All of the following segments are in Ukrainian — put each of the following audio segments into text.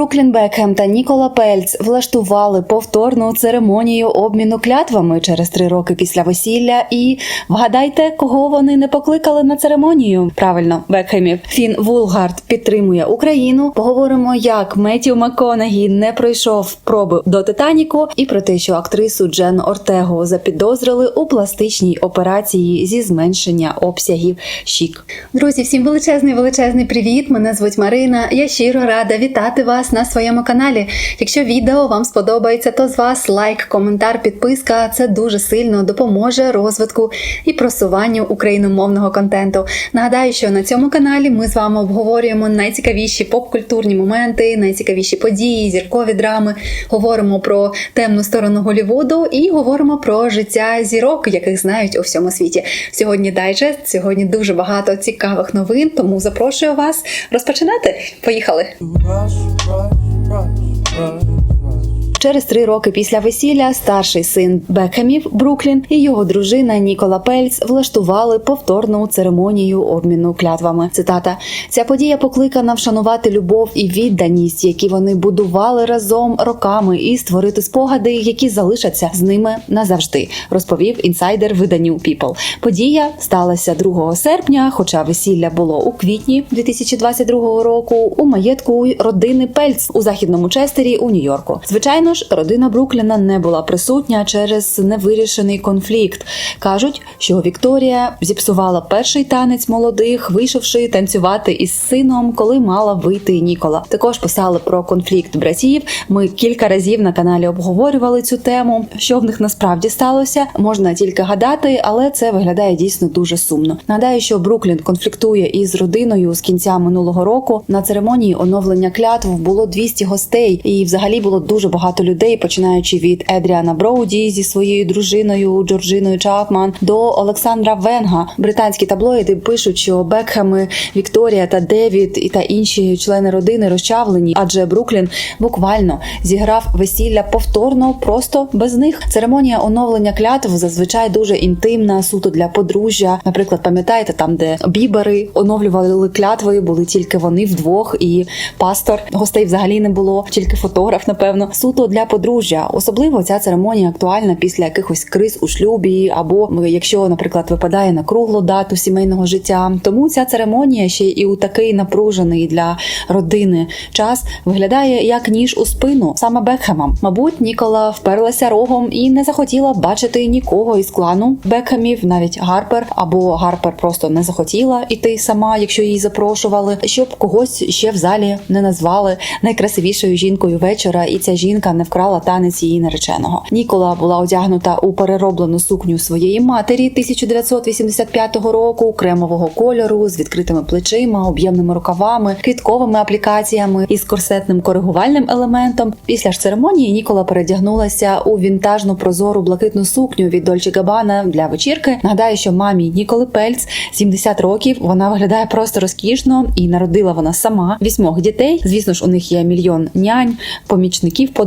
Бруклін Бекхем та Нікола Пельц влаштували повторну церемонію обміну клятвами через три роки після весілля. І вгадайте, кого вони не покликали на церемонію? Правильно, Бекхемів. Фін Вулгард підтримує Україну. Поговоримо, як Меттю Маконагі не пройшов проби до Титаніку, і про те, що актрису Джен Ортегу запідозрили у пластичній операції зі зменшення обсягів щік. Друзі, всім величезний величезний привіт! Мене звуть Марина. Я щиро рада вітати вас на своєму каналі. Якщо відео вам сподобається, то з вас лайк, коментар, підписка. Це дуже сильно допоможе розвитку і просуванню україномовного контенту. Нагадаю, що на цьому каналі ми з вами обговорюємо найцікавіші поп-культурні моменти, найцікавіші події, зіркові драми. Говоримо про темну сторону Голівуду і говоримо про життя зірок, яких знають у всьому світі. Сьогодні дайджест, сьогодні дуже багато цікавих новин, тому запрошую вас розпочинати. Поїхали! rush, rush. Через три роки після весілля старший син Бекхемів Бруклін і його дружина Нікола Пельц влаштували повторну церемонію обміну клятвами. Цитата: ця подія покликана вшанувати любов і відданість, які вони будували разом роками, і створити спогади, які залишаться з ними назавжди. Розповів інсайдер виданню People. Подія сталася 2 серпня, хоча весілля було у квітні 2022 року. У маєтку родини Пельц у західному Честері у Нью-Йорку. Звичайно ж, родина Брукліна не була присутня через невирішений конфлікт. кажуть, що Вікторія зіпсувала перший танець молодих, вийшовши танцювати із сином, коли мала вийти Нікола. Також писали про конфлікт братів. Ми кілька разів на каналі обговорювали цю тему. Що в них насправді сталося, можна тільки гадати, але це виглядає дійсно дуже сумно. Нагадаю, що Бруклін конфліктує із родиною з кінця минулого року. На церемонії оновлення клятв було 200 гостей, і взагалі було дуже багато людей, починаючи від Едріана Броуді зі своєю дружиною Джорджиною Чапман до Олександра Венга. Британські таблоїди пишуть, що Бекхеми, Вікторія та Девід і та інші члени родини розчавлені, адже Бруклін буквально зіграв весілля повторно, просто без них. Церемонія оновлення клятв зазвичай дуже інтимна, суто для подружжя. Наприклад, пам'ятаєте, там, де бібери оновлювали клятви, були тільки вони вдвох, і пастор гостей взагалі не було, тільки фотограф, напевно, суто для подружжя. Особливо ця церемонія актуальна після якихось криз у шлюбі, або якщо, наприклад, випадає на круглу дату сімейного життя. Тому ця церемонія ще і у такий напружений для родини час виглядає як ніж у спину саме Бекхемам. Мабуть, Нікола вперлася рогом і не захотіла бачити нікого із клану Бекхемів, навіть Гарпер, або Гарпер просто не захотіла іти сама, якщо її запрошували, щоб когось ще в залі не назвали найкрасивішою жінкою вечора, і ця жінка не вкрала танець її нареченого. Нікола була одягнута у перероблену сукню своєї матері 1985 року, кремового кольору з відкритими плечима, об'ємними рукавами, квітковими аплікаціями і з корсетним коригувальним елементом. Після ж церемонії Нікола передягнулася у вінтажну прозору блакитну сукню від Дольче Габана для вечірки. Нагадаю, що мамі Ніколи Пельц 70 років. Вона виглядає просто розкішно і народила вона сама вісьмох дітей. Звісно ж, у них є мільйон нянь, помічників по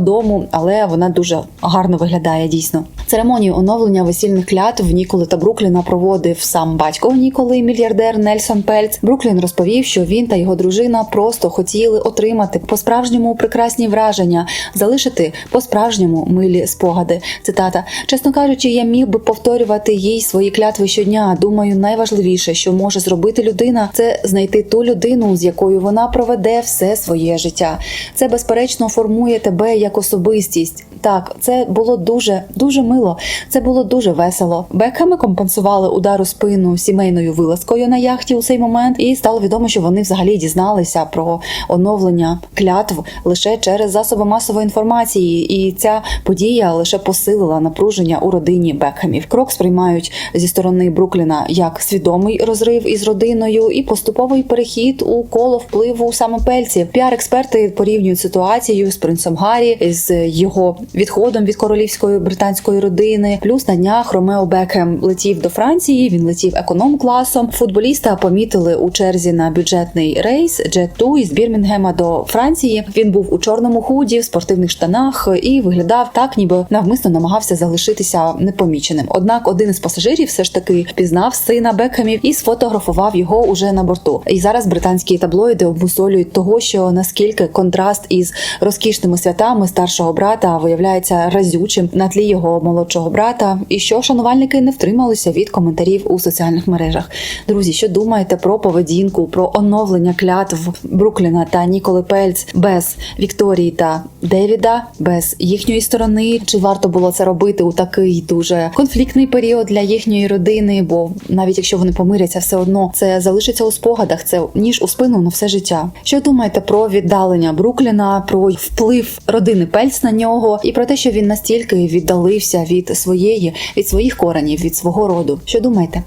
але вона дуже гарно виглядає дійсно. Церемонію оновлення весільних клятв Ніколи та Брукліна проводив сам батько Ніколи, мільярдер Нельсон Пельц. Бруклін розповів, що він та його дружина просто хотіли отримати по-справжньому прекрасні враження, залишити по-справжньому милі спогади. Цитата: чесно кажучи, я міг би повторювати їй свої клятви щодня. Думаю, найважливіше, що може зробити людина, це знайти ту людину, з якою вона проведе все своє життя. Це безперечно формує тебе як особистість особистість, так, це було дуже дуже мило. Це було дуже весело. Бекхеми компенсували удар у спину сімейною вилазкою на яхті у цей момент, і стало відомо, що вони взагалі дізналися про оновлення клятв лише через засоби масової інформації, і ця подія лише посилила напруження у родині Бекхемів. Крок сприймають зі сторони Брукліна як свідомий розрив із родиною і поступовий перехід у коло впливу саме пельців. Піар-експерти порівнюють ситуацію з принцем Гаррі із його відходом від королівської британської родини. Плюс на днях Ромео Бекхем летів до Франції. Він летів економ класом. Футболіста помітили у черзі на бюджетний рейс Jet2 із Бірмінгема до Франції. Він був у чорному худі, в спортивних штанах і виглядав так, ніби навмисно намагався залишитися непоміченим. Однак один із пасажирів все ж таки впізнав сина Бекхемів і сфотографував його уже на борту. І зараз британські таблоїди обмусолюють того, що наскільки контраст із розкішними святами старшого брата виявляється разючим на тлі його молодшого брата, і що шанувальники не втрималися від коментарів у соціальних мережах. Друзі, що думаєте про поведінку, про оновлення клятв Брукліна та Ніколи Пельц без Вікторії та Девіда, без їхньої сторони? Чи варто було це робити у такий дуже конфліктний період для їхньої родини? Бо навіть якщо вони помиряться, все одно це залишиться у спогадах. Це ніж у спину на все життя. Що думаєте про віддалення Брукліна, про вплив родини Пельц на нього і про те, що він настільки віддалився від своєї, від своїх коренів, від свого роду? Що думаєте?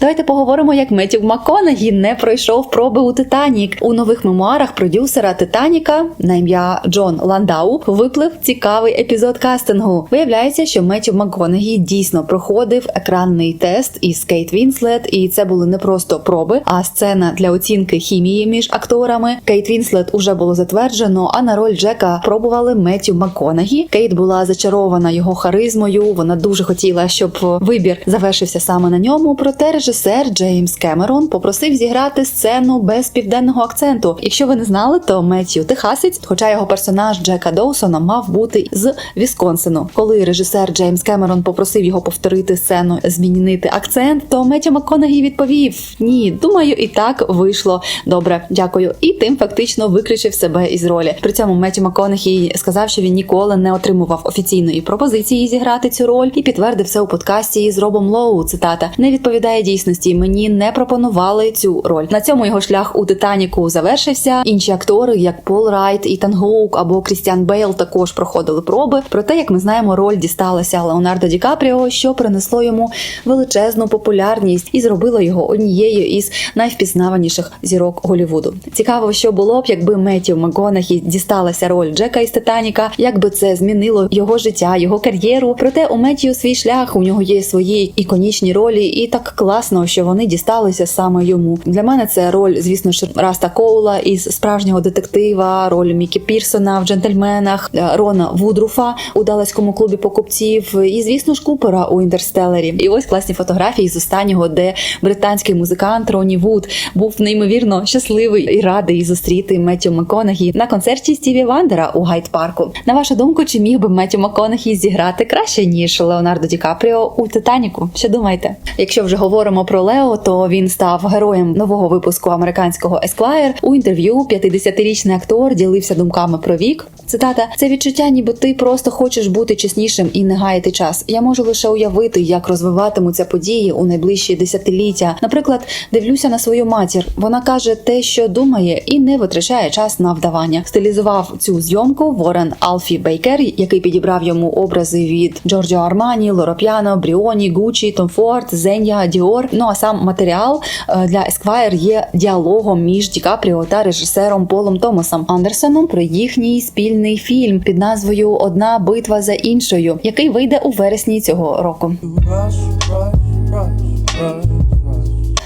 Давайте поговоримо, як Меттів МакКонахі не пройшов проби у Титанік. У нових мемуарах продюсера Титаніка на ім'я Джон Ландау виплив цікавий епізод кастингу. Виявляється, що Меттів МакКонахі дійсно проходив екранний тест із Кейт Вінслет, і це були не просто проби, а сцена для оцінки хімії між акторами. Кейт Вінслет уже було затверджено. А на роль Джека пробували Меттів МакКонахі. Кейт була зачарована його харизмою. Вона дуже хотіла, щоб вибір завершився саме на ньому. Проте режисер Джеймс Кемерон попросив зіграти сцену без південного акценту. Якщо ви не знали, то Меттью техасець, хоча його персонаж Джека Доусона мав бути з Вісконсину. Коли режисер Джеймс Кемерон попросив його повторити сцену, змінити акцент, то Меттю МакКонахі відповів: Ні, думаю, і так вийшло добре. Дякую. І тим фактично виключив себе із ролі. При цьому Меттю МакКонахі сказав, що він ніколи не отримував офіційної пропозиції зіграти цю роль, і підтвердив це у подкасті з Робом Лоу. Цитата не відповідає дійсності. Мені не пропонували цю роль. На цьому його шлях у Титаніку завершився. Інші актори, як Пол Райт, Ітан Гоук або Крістіан Бейл, також проходили проби. Проте, як ми знаємо, роль дісталася Леонардо Ді Капріо, що принесло йому величезну популярність і зробило його однією із найвпізнаваніших зірок Голівуду. Цікаво, що було б, якби Меттів МакГонахі дісталася роль Джека із Титаніка, як би це змінило його життя, його кар'єру. Проте у Меттію свій шлях, у нього є свої іконічні ролі, і так класно, що вони дісталися саме йому. Для мене це роль, звісно ж, Раста Коула із справжнього детектива, роль Мікі Пірсона в джентльменах, е, Рона Вудруфа у Далеському клубі покупців, і звісно ж Купера у інтерстелері. І ось класні фотографії з останнього, де британський музикант Роні Вуд був неймовірно щасливий і радий зустріти Меттю МакКонахі на концерті Стіві Вандера у Гайд Парку. На вашу думку, чи міг би Меттю МакКонахі зіграти краще ніж Леонардо Ді Капріо у Титаніку? Що думаєте? Якщо вже говоримо про Лео, то він став героєм нового випуску американського Esquire. У інтерв'ю 50-річний актор ділився думками про вік. Цитата: це відчуття, ніби ти просто хочеш бути чеснішим і не гаяти час. Я можу лише уявити, як розвиватимуться події у найближчі десятиліття. Наприклад, дивлюся на свою матір. Вона каже те, що думає, і не витрачає час на вдавання. Стилізував цю зйомку Ворен Алфі Бейкер, який підібрав йому образи від Джорджо Армані, Піано, Бріоні, Гучі, Том Форд, Зенія, Діор. Ну а сам матеріал е, для Esquire є діалогом між Ді Капріо та режисером Полом Томасом Андерсоном про їхній спільний фільм під назвою Одна битва за іншою, який вийде у вересні цього року.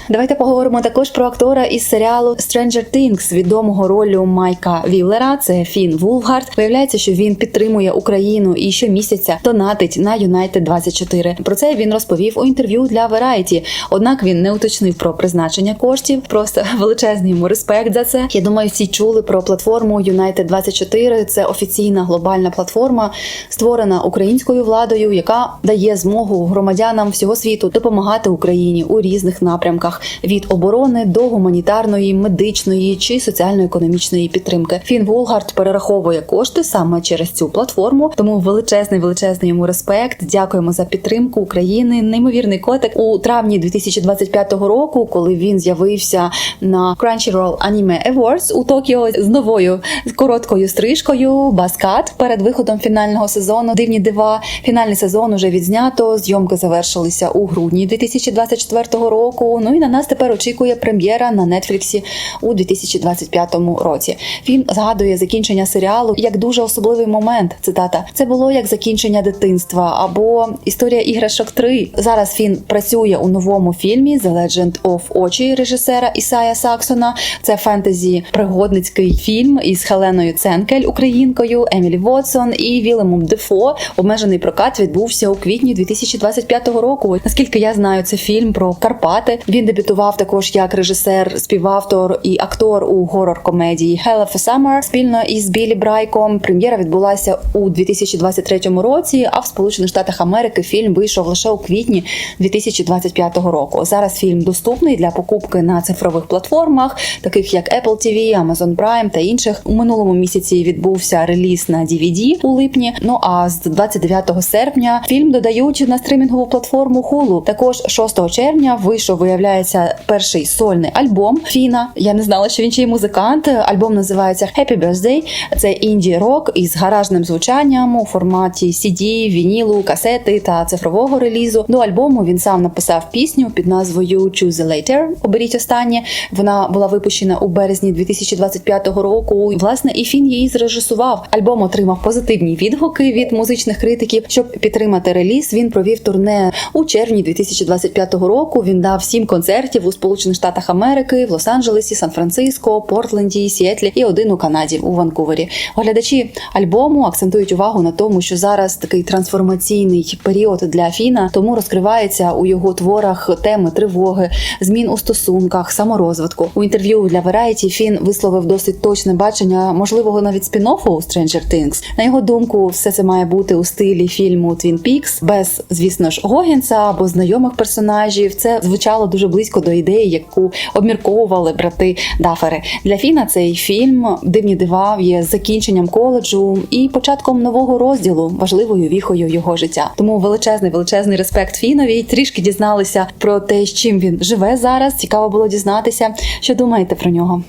Давайте поговоримо також про актора із серіалу Stranger Things, відомого ролю Майка Віллера. Це Фін Вулфгард. Виявляється, що він підтримує Україну і щомісяця донатить на United 24 Про це він розповів у інтерв'ю для Variety. Однак він не уточнив про призначення коштів. Просто величезний йому респект за це. Я думаю, всі чули про платформу United 24 Це офіційна глобальна платформа, створена українською владою, яка дає змогу громадянам всього світу допомагати Україні у різних напрямках від оборони до гуманітарної, медичної чи соціально-економічної підтримки. Фін Волгард перераховує кошти саме через цю платформу. Тому величезний величезний йому респект. Дякуємо за підтримку України. Неймовірний котик у травні 2025 року, коли він з'явився на Crunchyroll Anime Awards у Токіо з новою короткою стрижкою. Баскат перед виходом фінального сезону. Дивні дива. Фінальний сезон уже відзнято. Зйомки завершилися у грудні 2024 року. Ну і на нас тепер очікує прем'єра на Нетфліксі у 2025 році. Фільм згадує закінчення серіалу як дуже особливий момент. Цитата: це було як закінчення дитинства або історія іграшок 3. Зараз він працює у новому фільмі The Legend of Очі режисера Ісая Саксона. Це фентезі пригодницький фільм із Хеленою Ценкель, українкою, Емілі Вотсон і Вілемом Дефо. Обмежений прокат відбувся у квітні 2025 року. Наскільки я знаю, це фільм про Карпати. Він дебютував також як режисер, співавтор і актор у горор-комедії Hell of a Summer спільно із Білі Брайком. Прем'єра відбулася у 2023 році. А в Сполучених Штатах Америки фільм вийшов лише у квітні 2025 року. Зараз фільм доступний для покупки на цифрових платформах, таких як Apple TV, Amazon Prime та інших. У минулому місяці відбувся реліз на DVD у липні. Ну а з 29 серпня фільм додають на стримінгову платформу Hulu. Також 6 червня вийшов, виявляється, перший сольний альбом Фіна. Я не знала, що він ще й музикант. Альбом називається Happy Birthday. Це інді рок із гаражним звучанням у форматі CD, вінілу, касети та цифрового релізу. До альбому він сам написав пісню під назвою Choose a Later. Оберіть останнє. Вона була випущена у березні 2025 року. Власне, і Фін її зрежисував. Альбом отримав позитивні відгуки від музичних критиків. Щоб підтримати реліз, він провів турне у червні 2025 року. Він дав сім концертів у Сполучених Штатах Америки, в Лос-Анджелесі, Сан-Франциско, Портленді, Сіетлі і один у Канаді у Ванкувері. Оглядачі альбому акцентують увагу на тому, що зараз такий трансформаційний період для Фіна, тому розкривається у його творах теми тривоги, змін у стосунках, саморозвитку. У інтерв'ю для Variety Фін висловив досить точне бачення можливого навіть спін-оффу у Stranger Things. На його думку, все це має бути у стилі фільму Twin Peaks, без, звісно ж, Гогінса або знайомих персонажів. Це звучало дуже близько до ідеї, яку обмірковували брати Дафери. Для Фіна цей фільм Дивні дива є закінченням коледжу і початком нового розділу, важливою віхою його життя. Тому величезний величезний респект Фінові. Трішки дізналися про те, з чим він живе зараз. Цікаво було дізнатися, що думаєте про нього.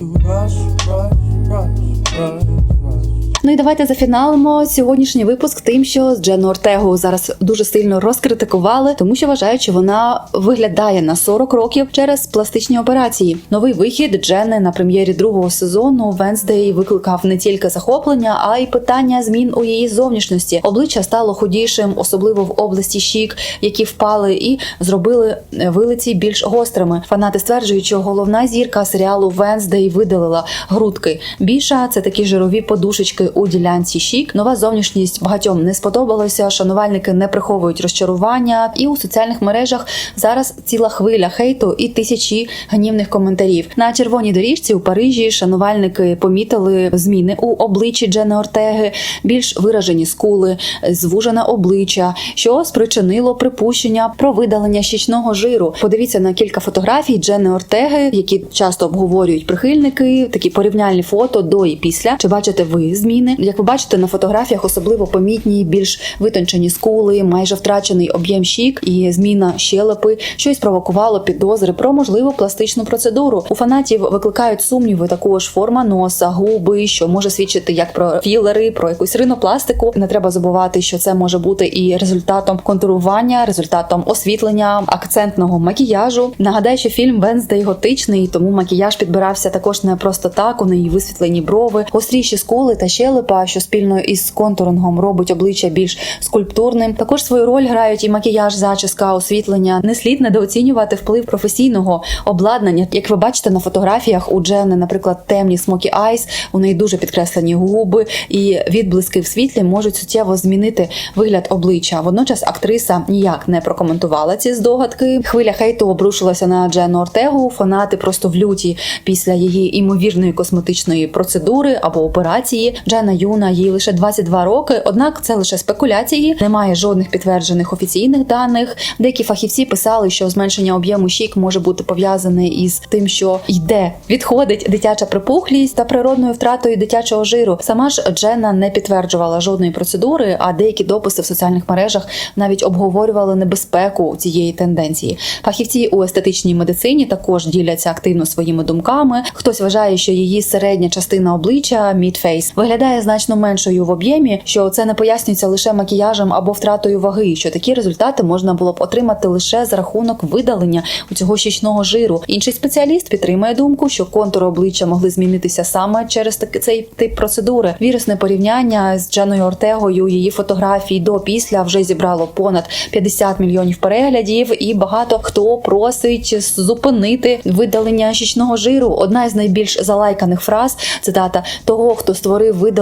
Ну і давайте зафіналимо сьогоднішній випуск тим, що з Джену Ортегу зараз дуже сильно розкритикували, тому що вважають, що вона виглядає на 40 років через пластичні операції. Новий вихід Джени на прем'єрі другого сезону Венздей викликав не тільки захоплення, а й питання змін у її зовнішності. Обличчя стало худішим, особливо в області щік, які впали, і зробили е, вилиці більш гострими. Фанати стверджують, що головна зірка серіалу Венздей видалила грудки. Біша це такі жирові подушечки у ділянці щік. Нова зовнішність багатьом не сподобалося. Шанувальники не приховують розчарування, і у соціальних мережах зараз ціла хвиля хейту і тисячі гнівних коментарів. На червоній доріжці у Парижі шанувальники помітили зміни у обличчі Джени Ортеги, більш виражені скули, звужене обличчя, що спричинило припущення про видалення щічного жиру. Подивіться на кілька фотографій Джени Ортеги, які часто обговорюють прихильники. Такі порівняльні фото до і після. Чи бачите ви зміни? Як ви бачите на фотографіях, особливо помітні більш витончені скули, майже втрачений об'єм щік і зміна щелепи, що й спровокувало підозри про можливу пластичну процедуру. У фанатів викликають сумніви також форма носа, губи, що може свідчити як про філери, про якусь ринопластику. Не треба забувати, що це може бути і результатом контурування, результатом освітлення, акцентного макіяжу. Нагадаю, що фільм Венздей готичний, тому макіяж підбирався також не просто так. У неї висвітлені брови, гостріші скули та щелепа, що спільно із контурингом робить обличчя більш скульптурним. Також свою роль грають і макіяж, зачіска, освітлення. Не слід недооцінювати вплив професійного обладнання. Як ви бачите на фотографіях, у Джени, наприклад, темні смокі айс, у неї дуже підкреслені губи, і відблиски в світлі можуть суттєво змінити вигляд обличчя. Водночас актриса ніяк не прокоментувала ці здогадки. Хвиля хейту обрушилася на Джену Ортегу. Фанати просто в люті після її імовірної косметичної процедури або операції. Джена юна, їй лише 22 роки. Однак це лише спекуляції, немає жодних підтверджених офіційних даних. Деякі фахівці писали, що зменшення об'єму щік може бути пов'язане із тим, що йде, відходить дитяча припухлість та природною втратою дитячого жиру. Сама ж Дженна не підтверджувала жодної процедури, а деякі дописи в соціальних мережах навіть обговорювали небезпеку цієї тенденції. Фахівці у естетичній медицині також діляться активно своїми думками. Хтось вважає, що її середня частина обличчя мідфейс виглядає виглядає значно меншою в об'ємі, що це не пояснюється лише макіяжем або втратою ваги, що такі результати можна було б отримати лише за рахунок видалення у цього щічного жиру. Інший спеціаліст підтримує думку, що контури обличчя могли змінитися саме через цей тип процедури. Вірусне порівняння з Дженою Ортегою, її фотографій до після вже зібрало понад 50 мільйонів переглядів, і багато хто просить зупинити видалення щічного жиру. Одна із найбільш залайканих фраз цитата того, хто створив видалення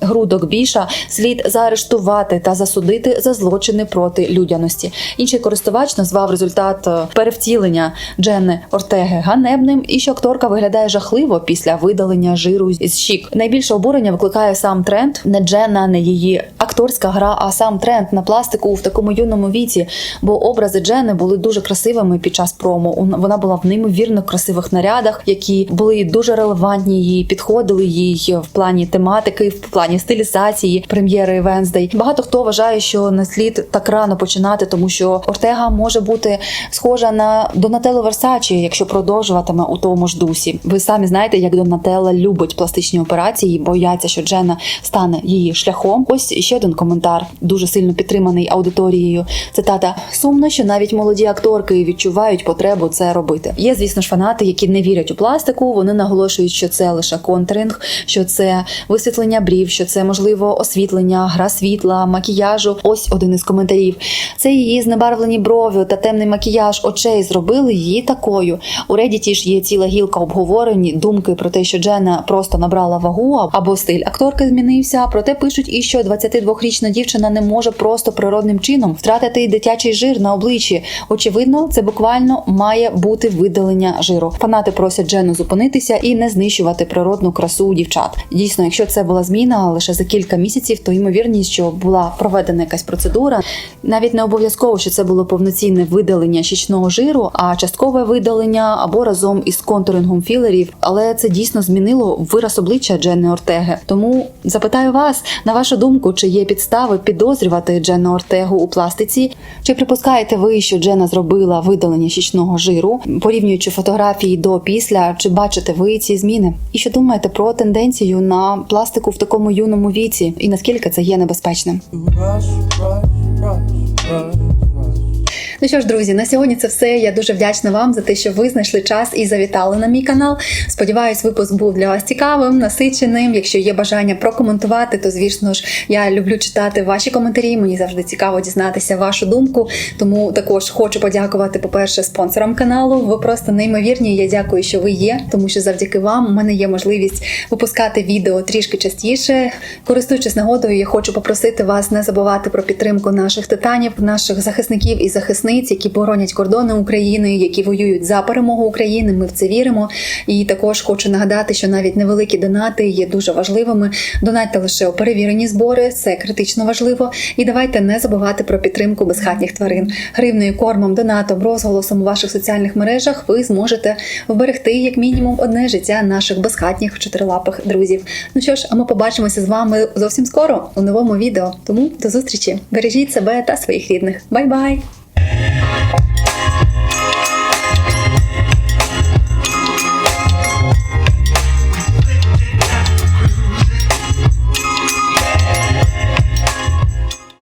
грудок біша, слід заарештувати та засудити за злочини проти людяності. Інший користувач назвав результат е, перевтілення Дженни Ортеги ганебним, і що акторка виглядає жахливо після видалення жиру з щік. Найбільше обурення викликає сам тренд, не Дженна, не її акторська гра, а сам тренд на пластику в такому юному віці. Бо образи Дженни були дуже красивими під час промо. Вона була в неймовірно красивих нарядах, які були дуже релевантні їй, підходили їй в плані тематики, в плані стилізації прем'єри Венздей. Багато хто вважає, що не слід так рано починати, тому що Ортега може бути схожа на Донателло Версачі, якщо продовжуватиме у тому ж дусі. Ви самі знаєте, як Донателла любить пластичні операції, бояться, що Джена стане її шляхом. Ось ще один коментар, дуже сильно підтриманий аудиторією. Цитата: сумно, що навіть молоді акторки відчувають потребу це робити. Є, звісно ж, фанати, які не вірять у пластику. Вони наголошують, що це лише контуринг, що це висвітлення брів, що це можливо освітлення, гра світла, макіяжу. Ось один із коментарів. Це її знебарвлені брови та темний макіяж очей зробили її такою. У Reddit ж є ціла гілка обговорень, думки про те, що Джена просто набрала вагу або стиль акторки змінився. Проте пишуть і що 22-річна дівчина не може просто природним чином втратити дитячий жир на обличчі. Очевидно, це буквально має бути видалення жиру. Фанати просять Джену зупинитися і не знищувати природну красу у дівчат. Дійсно, якщо це була зміна лише за кілька місяців, то ймовірність, що була проведена якась процедура, навіть не обов'язково, що це було повноцінне видалення щічного жиру, а часткове видалення або разом із контурингом філерів. Але це дійсно змінило вираз обличчя Дженни Ортеги. Тому запитаю вас на вашу думку, чи є підстави підозрювати Дженну Ортегу у пластиці? Чи припускаєте ви, що Джена зробила видалення щічного жиру, порівнюючи фотографії до після, чи бачите ви ці зміни? І що думаєте про тенденцію на пластику в такому юному віці, і наскільки це є небезпечним? Ну що ж, друзі, на сьогодні це все. Я дуже вдячна вам за те, що ви знайшли час і завітали на мій канал. Сподіваюсь, випуск був для вас цікавим, насиченим. Якщо є бажання прокоментувати, то звісно ж я люблю читати ваші коментарі. Мені завжди цікаво дізнатися вашу думку. Тому також хочу подякувати, по-перше, спонсорам каналу. Ви просто неймовірні. Я дякую, що ви є, тому що завдяки вам у мене є можливість випускати відео трішки частіше. Користуючись нагодою, я хочу попросити вас не забувати про підтримку наших титанів, наших захисників і захисниць, які боронять кордони України, які воюють за перемогу України. Ми в це віримо. І також хочу нагадати, що навіть невеликі донати є дуже важливими. Донатьте лише у перевірені збори, це критично важливо. І давайте не забувати про підтримку безхатніх тварин. Гривною кормом, донатом, розголосом у ваших соціальних мережах ви зможете вберегти як мінімум одне життя наших безхатніх чотирилапих друзів. Ну що ж, а ми побачимося з вами зовсім скоро у новому відео. Тому до зустрічі! Бережіть себе та своїх рідних. Бай-бай! Thank you.